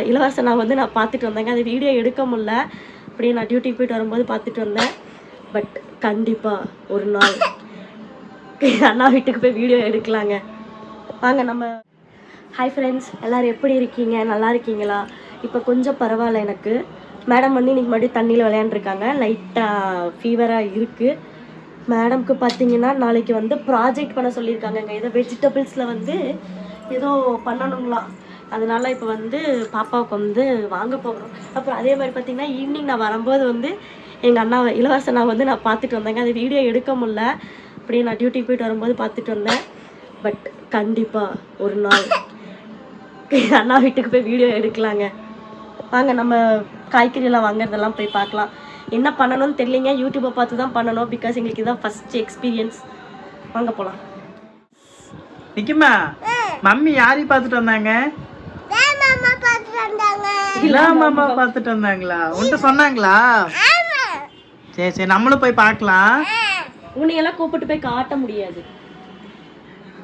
அண்ணாவை வந்து நான் பார்த்துட்டு வந்தேங்க. அது வீடியோ எடுக்க முடில அப்படியே நான் டியூட்டிக்கு போயிட்டு வரும்போது பார்த்துட்டு வந்தேன். பட் கண்டிப்பாக ஒரு நாள் அண்ணா வீட்டுக்கு போய் வீடியோ எடுக்கலாங்க. வாங்க நம்ம ஹாய் ஃப்ரெண்ட்ஸ் எல்லோரும் எப்படி இருக்கீங்க? நல்லா இருக்கீங்களா? இப்போ கொஞ்சம் பரவாயில்ல எனக்கு. மேடம் வந்து இன்றைக்கி மறுபடியும் தண்ணியில் விளையாண்டுருக்காங்க. லைட்டாக ஃபீவராக இருக்குது மேடம்க்கு பார்த்தீங்கன்னா நாளைக்கு வந்து ப்ராஜெக்ட் பண்ண சொல்லியிருக்காங்கங்க. ஏதோ வெஜிடபிள்ஸில் வந்து ஏதோ பண்ணணுங்களாம் அதனால இப்போ வந்து பாப்பாவுக்கு வந்து வாங்க போகிறோம் அப்புறம் அதே மாதிரி பார்த்தீங்கன்னா ஈவினிங் நான் வரும்போது வந்து எங்கள் அண்ணா இளவரசனை நான் வந்து நான் பார்த்துட்டு வந்தேங்க. அது வீடியோ எடுக்க முடில அப்படியே நான் டியூட்டிக்கு போயிட்டு வரும்போது பார்த்துட்டு வந்தேன். பட் கண்டிப்பாக ஒரு நாள் அண்ணா வீட்டுக்கு போய் வீடியோ எடுக்கலாங்க. வாங்க நம்ம காய்கறியெல்லாம் வாங்குறதெல்லாம் போய் பார்க்கலாம். என்ன பண்ணணும்னு தெரியலிங்க. யூடியூப்பை பார்த்து தான் பண்ணணும். பிகாஸ் எங்களுக்கு இதான் ஃபஸ்ட் எக்ஸ்பீரியன்ஸ் வாங்க போகலாம் நிக்குமா மம்மி யாரையும் பார்த்துட்டு வந்தாங்க? மாமா பார்த்துட்டு வந்தாங்களா? உன்கிட்ட சொன்னாங்களா? சரி சரி நம்மளும் போய் பார்க்கலாம். உன்னையெல்லாம் கூப்பிட்டு போய் காட்ட முடியாது.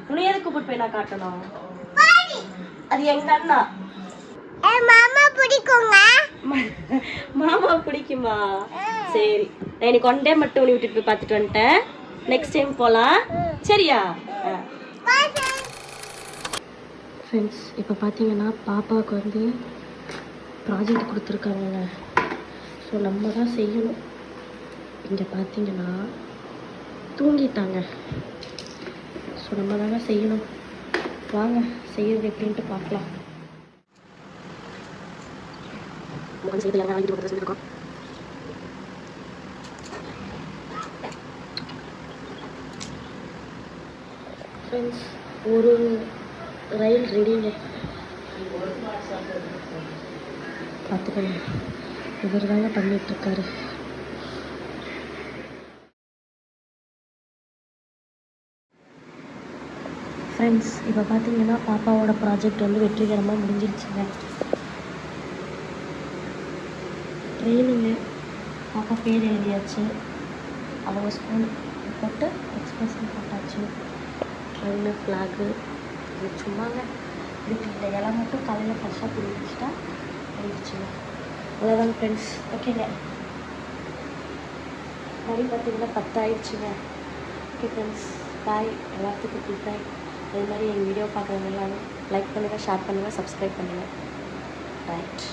உன்னை எதுக்கு கூப்பிட்டு போய் நான் காட்டணும்? அது எங்க அண்ணா. மாமா பிடிக்குங்க. மாமா பிடிக்குமா? சரி. நான் இன்னைக்கு ஒன் டே மட்டும் உன்னை விட்டுட்டு போய் பார்த்துட்டு வந்துட்டேன். நெக்ஸ்ட் டைம் போகலாம் சரியா? ஃப்ரெண்ட்ஸ் இப்போ பார்த்தீங்கன்னா பாப்பாவுக்கு வந்து ப்ராஜெக்ட் கொடுத்துருக்காங்கங்க. ஸோ நம்ம தான் செய்யணும். இங்கே பார்த்தீங்கன்னா தூங்கிட்டாங்க. ஸோ நம்ம தாங்க செய்யணும். வாங்க செய்யறது எப்படின்ட்டு பார்க்கலாம் ஃப்ரெண்ட்ஸ் ஒரு ரயில் ரெடிங்க பார்த்துக்கோங்க. இவர் தாங்க பண்ணிகிட்ருக்காரு ஃப்ரெண்ட்ஸ் இப்போ பார்த்தீங்கன்னா பாப்பாவோட ப்ராஜெக்ட் வந்து வெற்றிகரமாக முடிஞ்சிருச்சுங்க. ட்ரெயினிங்கு பாப்பா பேர் எழுதியாச்சு. அவங்க ஸ்கூல் போட்டு எக்ஸ்பிரஷன் போட்டாச்சு. ட்ரெயின் ஃப்ளாகு இது சும்மாங்க. இதுக்கு இந்த இலை மட்டும் காலையில் ஃப்ரெஷ்ஷாக பிடி வச்சுட்டா முடிஞ்சிச்சுங்க அவ்வளோதாங்க ஃப்ரெண்ட்ஸ் ஓகேங்க மணி பார்த்தீங்கன்னா பத்தாயிடுச்சுங்க. ஓகே ஃப்ரெண்ட்ஸ் பாய் எல்லாத்துக்கும் குட் பாய் அதே மாதிரி எங்கள் வீடியோ பார்க்குறவங்க எல்லாரும் லைக் பண்ணுங்கள் ஷேர் பண்ணுங்கள் சப்ஸ்கிரைப் பண்ணுங்கள் ரைட்